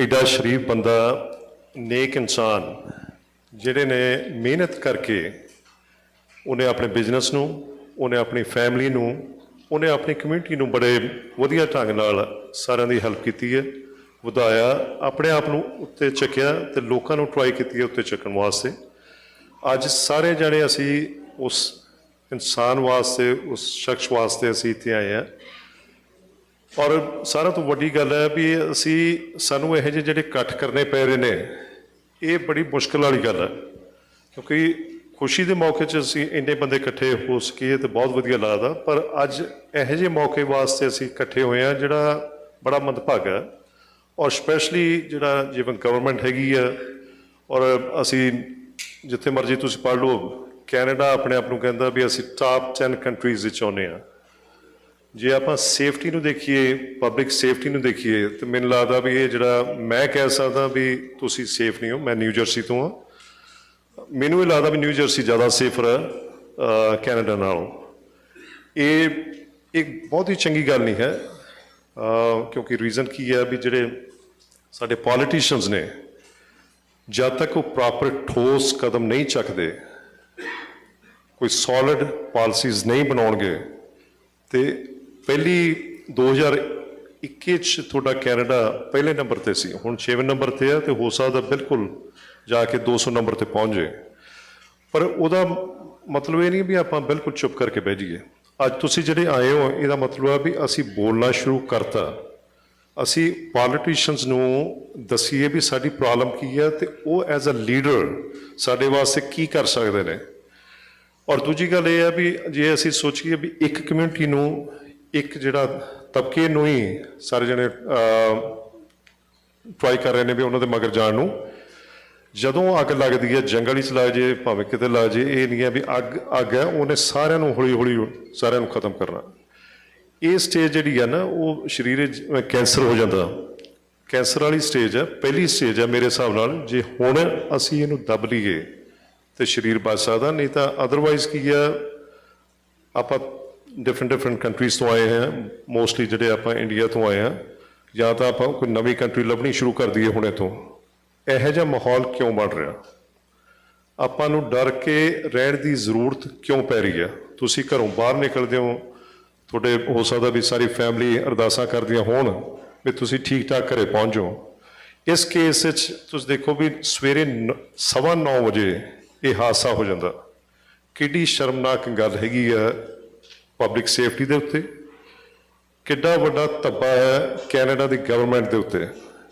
ਐਡਾ ਸ਼ਰੀਫ ਬੰਦਾ, ਨੇਕ ਇਨਸਾਨ, ਜਿਹੜੇ ਨੇ ਮਿਹਨਤ ਕਰਕੇ ਉਹਨੇ ਆਪਣੇ ਬਿਜ਼ਨਸ ਨੂੰ, ਉਹਨੇ ਆਪਣੀ ਫੈਮਿਲੀ ਨੂੰ, ਉਹਨੇ ਆਪਣੀ ਕਮਿਊਨਿਟੀ ਨੂੰ ਬੜੇ ਵਧੀਆ ਢੰਗ ਨਾਲ ਸਾਰਿਆਂ ਦੀ ਹੈਲਪ ਕੀਤੀ ਹੈ, ਵਧਾਇਆ, ਆਪਣੇ ਆਪ ਨੂੰ ਉੱਤੇ ਚੱਕਿਆ ਤੇ ਲੋਕਾਂ ਨੂੰ ਟਰਾਈ ਕੀਤੀ ਹੈ ਉੱਤੇ ਚੱਕਣ ਵਾਸਤੇ। ਅੱਜ ਸਾਰੇ ਜਣੇ ਅਸੀਂ ਉਸ ਇਨਸਾਨ ਵਾਸਤੇ, ਉਸ ਸ਼ਖਸ ਵਾਸਤੇ ਅਸੀਂ ਇੱਥੇ ਆਏ ਹਾਂ। ਔਰ ਸਾਰਾ ਤੋਂ ਵੱਡੀ ਗੱਲ ਹੈ ਵੀ ਅਸੀਂ ਸਾਨੂੰ ਇਹੋ ਜਿਹੇ ਜਿਹੜੇ ਇਕੱਠ ਕਰਨੇ ਪੈ ਰਹੇ ਨੇ, ਇਹ ਬੜੀ ਮੁਸ਼ਕਲ ਵਾਲੀ ਗੱਲ ਹੈ। ਕਿਉਂਕਿ ਖੁਸ਼ੀ ਦੇ ਮੌਕੇ 'ਚ ਅਸੀਂ ਇੰਨੇ ਬੰਦੇ ਇਕੱਠੇ ਹੋ ਸਕੀਏ ਤੇ ਬਹੁਤ ਵਧੀਆ ਲੱਗਦਾ, ਪਰ ਅੱਜ ਇਹੋ ਜਿਹੇ ਮੌਕੇ ਵਾਸਤੇ ਅਸੀਂ ਇਕੱਠੇ ਹੋਏ ਆ ਜਿਹੜਾ ਬੜਾ ਮੰਦਭਾਗ ਹੈ। ਔਰ ਸਪੈਸ਼ਲੀ ਜਿਹੜਾ ਜਿਵੇਂ ਗਵਰਨਮੈਂਟ ਹੈਗੀ ਆ ਔਰ ਅਸੀਂ ਜਿੱਥੇ ਮਰਜ਼ੀ ਤੁਸੀਂ ਪੜ੍ਹ ਲਓ, ਕੈਨੇਡਾ ਆਪਣੇ ਆਪ ਨੂੰ ਕਹਿੰਦਾ ਵੀ ਅਸੀਂ ਟਾਪ 10 ਕੰਟਰੀਜ਼ ਵਿੱਚ ਆਉਂਦੇ ਆ ਜੇ ਆਪਾਂ ਸੇਫਟੀ ਨੂੰ ਦੇਖੀਏ ਪਬਲਿਕ ਸੇਫਟੀ ਨੂੰ ਦੇਖੀਏ, ਤੇ ਮੈਨੂੰ ਲੱਗਦਾ ਵੀ ਇਹ ਜਿਹੜਾ ਮੈਂ ਕਹਿ ਸਕਦਾ ਵੀ ਤੁਸੀਂ ਸੇਫ ਨਹੀਂ ਹੋ, ਮੈਂ ਨਿਊ ਜਰਸੀ ਤੋਂ ਹਾਂ। ਮੈਨੂੰ ਇਹ ਲੱਗਦਾ ਵੀ ਨਿਊ ਜਰਸੀ ਜ਼ਿਆਦਾ ਸੇਫਰ ਹੈ ਕੈਨੇਡਾ ਨਾਲੋਂ। ਇਹ ਇੱਕ ਬਹੁਤ ਹੀ ਚੰਗੀ ਗੱਲ ਨਹੀਂ ਹੈ ਕਿਉਂਕਿ ਰੀਜ਼ਨ ਕੀ ਹੈ ਵੀ ਜਿਹੜੇ ਸਾਡੇ ਪੋਲੀਟੀਸ਼ੀਅਨਸ ਨੇ, ਜਦ ਤੱਕ ਉਹ ਪ੍ਰੋਪਰ ਠੋਸ ਕਦਮ ਨਹੀਂ ਚੱਕਦੇ, ਕੋਈ ਸੋਲਿਡ ਪਾਲਿਸੀਜ਼ ਨਹੀਂ ਬਣਾਉਣਗੇ, ਤੇ ਪਹਿਲੀ 2021 ਚ ਤੁਹਾਡਾ ਕੈਨੇਡਾ ਪਹਿਲੇ ਨੰਬਰ ਤੇ ਸੀ। ਹੁਣ 6ਵੇਂ ਨੰਬਰ ਤੇ ਆ ਤੇ ਹੋ ਸਕਦਾ ਬਿਲਕੁਲ ਜਾ ਕੇ 200 ਨੰਬਰ ਤੇ ਪਹੁੰਚ ਜਾਏ ਪਰ ਉਹਦਾ ਮਤਲਬ ਇਹ ਨਹੀਂ ਵੀ ਆਪਾਂ ਬਿਲਕੁਲ ਚੁੱਪ ਕਰਕੇ ਬਹਿ ਜਾਈਏ। ਅੱਜ ਤੁਸੀਂ ਜਿਹੜੇ ਆਏ ਹੋ, ਇਹਦਾ ਮਤਲਬ ਆ ਵੀ ਅਸੀਂ ਬੋਲਣਾ ਸ਼ੁਰੂ ਕਰਤਾ। ਅਸੀਂ ਪੋਲੀਟੀਸ਼ੀਅਨਸ ਨੂੰ ਦਸੀਏ ਵੀ ਸਾਡੀ ਪ੍ਰੋਬਲਮ ਕੀ ਹੈ ਤੇ ਉਹ ਐਜ਼ ਅ ਲੀਡਰ ਸਾਡੇ ਵਾਸਤੇ ਕੀ ਕਰ ਸਕਦੇ ਨੇ। ਔਰ ਦੂਜੀ ਗੱਲ ਇਹ ਹੈ ਵੀ ਜੇ ਅਸੀਂ ਸੋਚੀਏ ਵੀ ਇੱਕ ਕਮਿਊਨਿਟੀ ਨੂੰ ਇੱਕ ਜਿਹੜਾ ਤਬਕੇ ਨੂੰ ਹੀ ਸਾਰੇ ਜਣੇ ਟਰਾਈ ਕਰ ਰਹੇ ਨੇ ਵੀ ਉਹਨਾਂ ਦੇ ਮਗਰ ਜਾਣ ਨੂੰ। ਜਦੋਂ ਅੱਗ ਲੱਗਦੀ ਹੈ, ਜੰਗਲ 'ਚ ਲੱਗ ਜੇ, ਭਾਵੇਂ ਕਿਤੇ ਲੱਗ ਜੇ, ਇਹ ਨਹੀਂ ਹੈ ਵੀ ਅੱਗ ਅੱਗ ਹੈ, ਉਹਨੇ ਸਾਰਿਆਂ ਨੂੰ ਹੌਲੀ ਹੌਲੀ ਸਾਰਿਆਂ ਨੂੰ ਖਤਮ ਕਰਨਾ। ਇਹ ਸਟੇਜ ਜਿਹੜੀ ਹੈ ਨਾ, ਉਹ ਸਰੀਰ ਕੈਂਸਰ ਹੋ ਜਾਂਦਾ। ਕੈਂਸਰ ਵਾਲੀ ਸਟੇਜ ਹੈ, ਪਹਿਲੀ ਸਟੇਜ ਹੈ ਮੇਰੇ ਹਿਸਾਬ ਨਾਲ, ਜੇ ਹੁਣ ਅਸੀਂ ਇਹਨੂੰ ਦੱਬ ਲਈਏ, ਤੇ ਸਰੀਰ ਬਚ ਸਕਦਾ, ਨਹੀਂ ਤਾਂ ਅਦਰਵਾਈਜ਼ ਕੀ ਹੈ, ਆਪਾਂ ਡਿਫਰੈਂਟ ਡਿਫਰੈਂਟ ਕੰਟਰੀਜ਼ ਤੋਂ ਆਏ ਹਾਂ ਮੋਸਟਲੀ ਜਿਹੜੇ ਆਪਾਂ ਇੰਡੀਆ ਤੋਂ ਆਏ ਹਾਂ, ਜਾਂ ਤਾਂ ਆਪਾਂ ਕੋਈ ਨਵੀਂ ਕੰਟਰੀ ਲੱਭਣੀ ਸ਼ੁਰੂ ਕਰ ਦਈਏ ਹੁਣੇ ਤੋਂ ਇਹੋ ਜਿਹਾ ਮਾਹੌਲ ਕਿਉਂ ਬਣ ਰਿਹਾ? ਆਪਾਂ ਨੂੰ ਡਰ ਕੇ ਰਹਿਣ ਦੀ ਜ਼ਰੂਰਤ ਕਿਉਂ ਪੈ ਰਹੀ ਹੈ? ਤੁਸੀਂ ਘਰੋਂ ਬਾਹਰ ਨਿਕਲਦੇ ਹੋ, ਤੁਹਾਡੇ ਹੋ ਸਕਦਾ ਵੀ ਸਾਰੀ ਫੈਮਿਲੀ ਅਰਦਾਸਾਂ ਕਰਦੀਆਂ ਹੋਣ ਵੀ ਤੁਸੀਂ ਠੀਕ ਠਾਕ ਘਰੇ ਪਹੁੰਚੋ ਇਸ ਕੇਸ ਵਿੱਚ ਤੁਸੀਂ ਦੇਖੋ ਵੀ ਸਵੇਰੇ 9:30 ਵਜੇ ਇਹ ਹਾਦਸਾ ਹੋ ਜਾਂਦਾ। ਕਿੱਡੀ ਸ਼ਰਮਨਾਕ ਗੱਲ ਹੈਗੀ ਆ। ਪਬਲਿਕ ਸੇਫਟੀ ਦੇ ਉੱਤੇ ਕਿੱਡਾ ਵੱਡਾ ਧੱਬਾ ਹੈ ਕੈਨੇਡਾ ਦੀ ਗਵਰਨਮੈਂਟ ਦੇ ਉੱਤੇ।